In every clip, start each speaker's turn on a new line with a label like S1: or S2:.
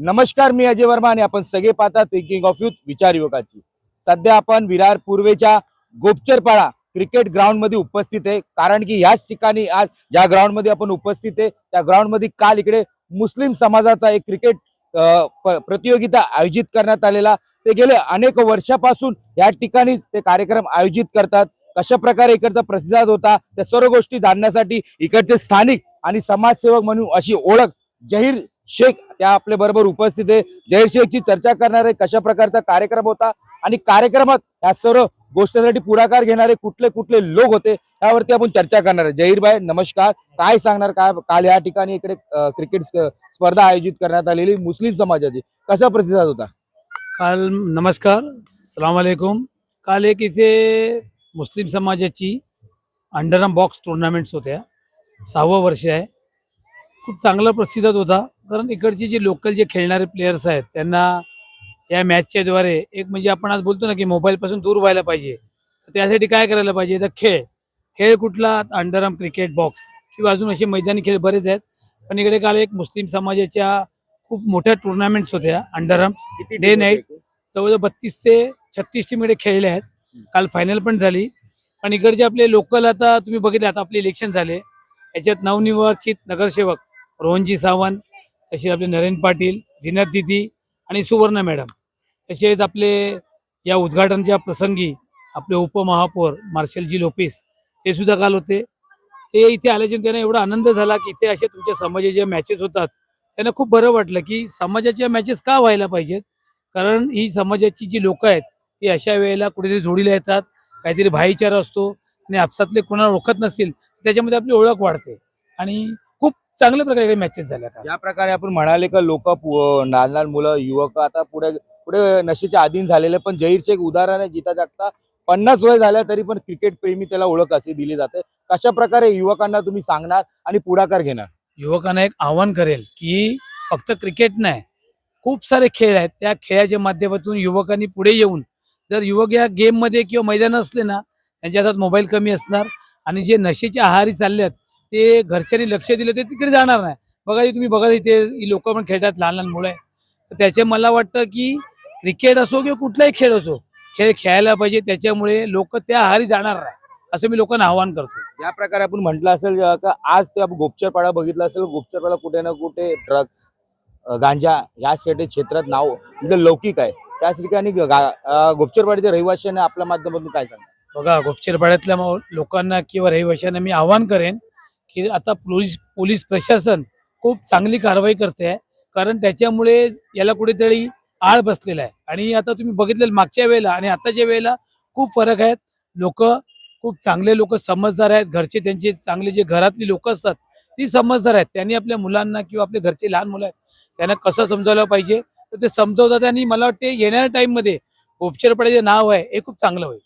S1: नमस्कार मी अजय वर्मा आणि आपण सगळे पाहता थिंकिंग ऑफ युथ विचार युवकाची. सध्या आपण विरार पूर्वेच्या गोपचरपाळा क्रिकेट ग्राउंडमध्ये उपस्थित आहे. कारण की याच ठिकाणी आज ज्या ग्राउंडमध्ये आपण उपस्थित आहे त्या ग्राउंडमध्ये काल इकडे मुस्लिम समाजाचा एक क्रिकेट प्रतियोगिता आयोजित करण्यात आलेला. ते गेले अनेक वर्षापासून या ठिकाणीच ते कार्यक्रम आयोजित करतात. कशा प्रकारे इकडचा प्रतिसाद होता त्या सर्व गोष्टी जाणण्यासाठी इकडचे स्थानिक आणि समाजसेवक म्हणून अशी ओळख जहीर शेख त्या आपल्या बरोबर उपस्थित आहे. जहीर शेखची चर्चा करणारे कशा प्रकारचा कार्यक्रम होता आणि कार्यक्रमात या सर्व गोष्टीसाठी पुढाकार घेणारे कुठले कुठले लोक होते त्यावरती आपण चर्चा करणार आहे. जहीर भाई नमस्कार. काय सांगणार? काय काल या ठिकाणी इकडे क्रिकेट स्पर्धा आयोजित करण्यात आलेली मुस्लिम समाजाची. कसा प्रतिसाद होता?
S2: काल नमस्कार. सलाम वालेकुम. काल एक इथे मुस्लिम समाजाची अंडरम बॉक्स टुर्नामेंट्स होत्या. सहावं वर्ष आहे. खूप चांगला प्रतिसाद होता. कारण इकडचे जे लोकल जे खेळणारे प्लेयर्स आहेत त्यांना या मॅचच्या द्वारे एक म्हणजे आपण आज बोलतो ना की मोबाईलपासून दूर व्हायला पाहिजे. तर त्यासाठी काय करायला पाहिजे? तर खेळ. खेळ कुठला? अंडरआर्म क्रिकेट बॉक्स किंवा अजून असे मैदानी खेळ बरेच आहेत. पण इकडे काल एक मुस्लिम समाजाच्या खूप मोठ्या टुर्नामेंट्स होत्या अंडरआर्म्स. Day night. जवळजवळ बत्तीस ते छत्तीस टीम इकडे खेळले आहेत. काल फायनल पण झाली. पण इकडचे आपले लोकल आता तुम्ही बघितले आता आपले इलेक्शन झाले. याच्यात नवनिर्वाचित नगरसेवक रोहनजी सावंत तसेच आपले नरेन पाटील जिनत दिदी आणि सुवर्ण मॅडम. तसेच आपले या उद्घाटनच्या प्रसंगी आपले उपमहापौर मार्शलजी लोपीस ते सुद्धा काल होते. ते इथे आल्याचे त्यांना एवढा आनंद झाला की इथे असे तुमच्या समाजाचे मॅचेस होतात त्यांना खूप बरं वाटलं की समाजाच्या मॅचेस का व्हायला पाहिजेत? कारण ही समाजाची जी लोक आहेत ती अशा वेळेला कुठेतरी जोडीला येतात काहीतरी भाईचारा असतो आणि आपसातले कोणाला ओळखत नसतील त्याच्यामध्ये आपली ओळख वाढते. आणि चांगल्या प्रकारे मॅचेस झाल्या.
S1: ज्या प्रकारे आपण म्हणाले का लोक लहान लहान मुलं युवक आता पुढे पुढे नशेच्या अधीन झालेले पण जहीरचे एक उदाहरण आहे जिता जागता पन्नास वय झाल्या तरी पण क्रिकेट प्रेमी त्याला ओळख अशी दिली जाते. कशा प्रकारे युवकांना तुम्ही सांगणार आणि पुढाकार घेणार?
S2: युवकांना एक आव्हान करेल की फक्त क्रिकेट नाही खूप सारे खेळ आहेत. त्या खेळाच्या माध्यमातून युवकांनी पुढे येऊन जर युवक या गेममध्ये किंवा मैदान असले ना त्यांच्या हातात मोबाईल कमी असणार आणि जे नशेच्या आहारी चाललेत ते घरच्यांनी लक्ष दिलं ते तिकडे जाणार नाही. बघा तुम्ही बघा इथे लोक पण खेळतात लहान लहान मुलं तर त्याचे मला वाटतं की क्रिकेट असो किंवा कुठलाही खेळ असो खेळ खेळायला पाहिजे. त्याच्यामुळे लोक त्या आहारी जाणार नाही असं मी लोकांना आव्हान करतो.
S1: ज्या प्रकारे आपण म्हटलं असेल का आज ते आपण गोपचरपाडा बघितलं असेल गोपचरपाडा कुठे ना कुठे ड्रग्स गांजा यासाठी क्षेत्रात नाव म्हणजे लौकिक आहे. त्याच ठिकाणी गोपचरपाड्याच्या रहिवाशांनी आपल्या माध्यमातून काय सांगणार?
S2: बघा गोपचरपाड्यातल्या लोकांना किंवा रहिवाशांना मी आवाहन करेन की आता पोलीस पोलीस प्रशासन खूप चांगली कारवाई करते आहे कारण त्याच्यामुळे याला कुठेतरी आळ बसलेला आहे. आणि आता तुम्ही बघितलेलं मागच्या वेळेला आणि आताच्या वेळेला खूप फरक आहेत. लोक खूप चांगले लोक समजदार आहेत. घरचे त्यांचे चांगले जे घरातली लोक असतात ती समजदार आहेत. त्यांनी आपल्या मुलांना किंवा आपले घरचे लहान मुलं आहेत त्यांना कसं समजावलं पाहिजे? तर ते समजवतात आणि मला वाटते येणाऱ्या टाईममध्ये टाइममध्ये जे नाव आहे हे खूप चांगलं होईल.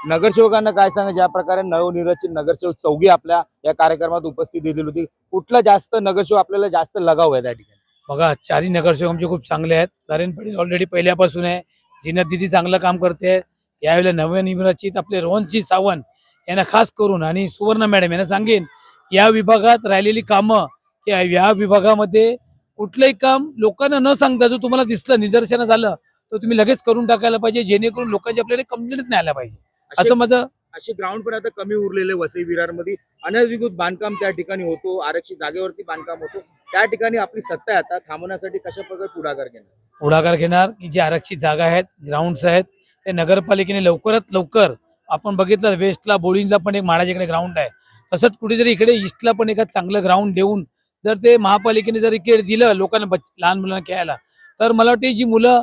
S1: नगरसेवकांना काय सांगा ज्या प्रकारे नवनिर्वाचित नगरसेवक चौघी आपल्या या कार्यक्रमात उपस्थित दिलेली होती कुठला जास्त नगरसेवक आपल्याला जास्त लगाव आहे त्या ठिकाणी?
S2: बघा चारही नगरसेवक आमचे खूप चांगले आहेत. नरेन पाटील ऑलरेडी पहिल्यापासून आहे. जिनत दिदी चांगलं काम करते. यावेळेला नवनिर्वाचित आपले रोहनजी सावंत यांना खास करून आणि सुवर्ण मॅडम यांना सांगेन या विभागात राहिलेली कामं की या विभागामध्ये कुठलंही काम लोकांना न सांगता जर तुम्हाला दिसलं निदर्शनं झालं तर तुम्ही लगेच करून टाकायला पाहिजे जेणेकरून लोकांची आपल्याला कंप्लेंट नाही आल्या पाहिजे. असं माझं
S1: असे ग्राउंड पण आता कमी उरलेले वसई विरारमध्ये अनधिकृत बांधकाम त्या ठिकाणी होतो. आरक्षित जागेवरती बांधकाम होतो. त्या ठिकाणी आपली सत्ता आता. थांबवण्यासाठी कशा प्रकारे पुढाकार घेणार?
S2: पुढाकार घेणार की जे आरक्षित जागा आहेत ग्राउंड्स आहेत ते नगरपालिकेने लवकरात लवकर आपण बघितलं वेस्टला बोळींला पण एक महाराजाकडे ग्राउंड आहे. तसंच कुठेतरी इकडे ईस्टला पण एका चांगलं ग्राउंड देऊन जर ते महापालिकेने जर इकडे दिलं लोकांना लहान मुलांना खेळायला तर मला वाटते जी मुलं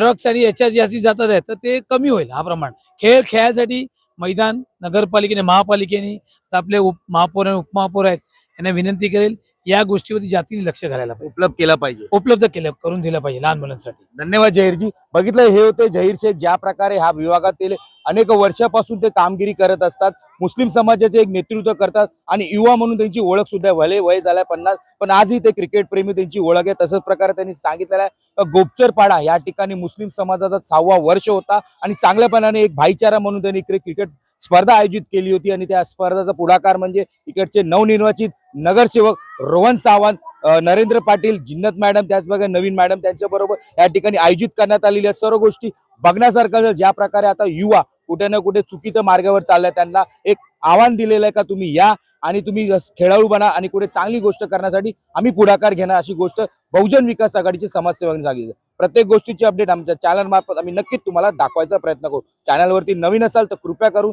S2: ड्रग्स आणि याच्या याची जातात आहेत तर ते कमी होईल हा प्रमाण. खेळ खेळायसाठी मैदान नगरपालिकेने महापालिकेने आपले उप महापौर आणि उपमहापौर आहेत यांना विनंती करेल या गोष्टीवरती जातीने लक्ष घालायला पाहिजे.
S1: उपलब्ध केला पाहिजे.
S2: उपलब्ध केलं करून दिलं पाहिजे लहान मुलांसाठी.
S1: धन्यवाद जहीरजी. बघितलं हे होते जहीर शेख ज्या प्रकारे ह्या विभागातील अनेक वर्षापासून ते कामगिरी करत असतात. मुस्लिम समाजाचे एक नेतृत्व करतात आणि युवा म्हणून त्यांची ओळख सुद्धा भले वय झालाय पन्नास पण आजही ते क्रिकेट प्रेमी त्यांची ओळख आहे. तसंच प्रकारे त्यांनी सांगितलेलं आहे गोपचरपाडा या ठिकाणी मुस्लिम समाजाचा सहावा वर्ष होता आणि चांगल्यापणाने एक भाईचारा म्हणून त्यांनी क्रिकेट स्पर्धा आयोजित केली होती आणि त्या स्पर्धेचा पुढाकार म्हणजे इकडचे नवनिर्वाचित नगरसेवक रोहन सावंत नरेंद्र पाटील जिन्नत मॅडम त्याचप्रकारे नवीन मॅडम त्यांच्याबरोबर या ठिकाणी आयोजित करण्यात आलेल्या सर्व गोष्टी बघण्यासारखं ज्या प्रकारे आता युवा कुठे ना कुठे चुकीच्या मार्गावर चाललाय त्यांना एक आव्हान दिलेलं आहे का तुम्ही या आणि तुम्ही खेळाडू बना आणि कुठे चांगली गोष्ट करण्यासाठी आम्ही पुढाकार घेणार अशी गोष्ट बहुजन विकास आघाडीचे समाजसेवकांनी सांगितलं. प्रत्येक गोष्टीची अपडेट आमच्या चॅनल मार्फत आम्ही नक्कीच तुम्हाला दाखवायचा प्रयत्न करू. चॅनलवरती नवीन असाल तर कृपया करून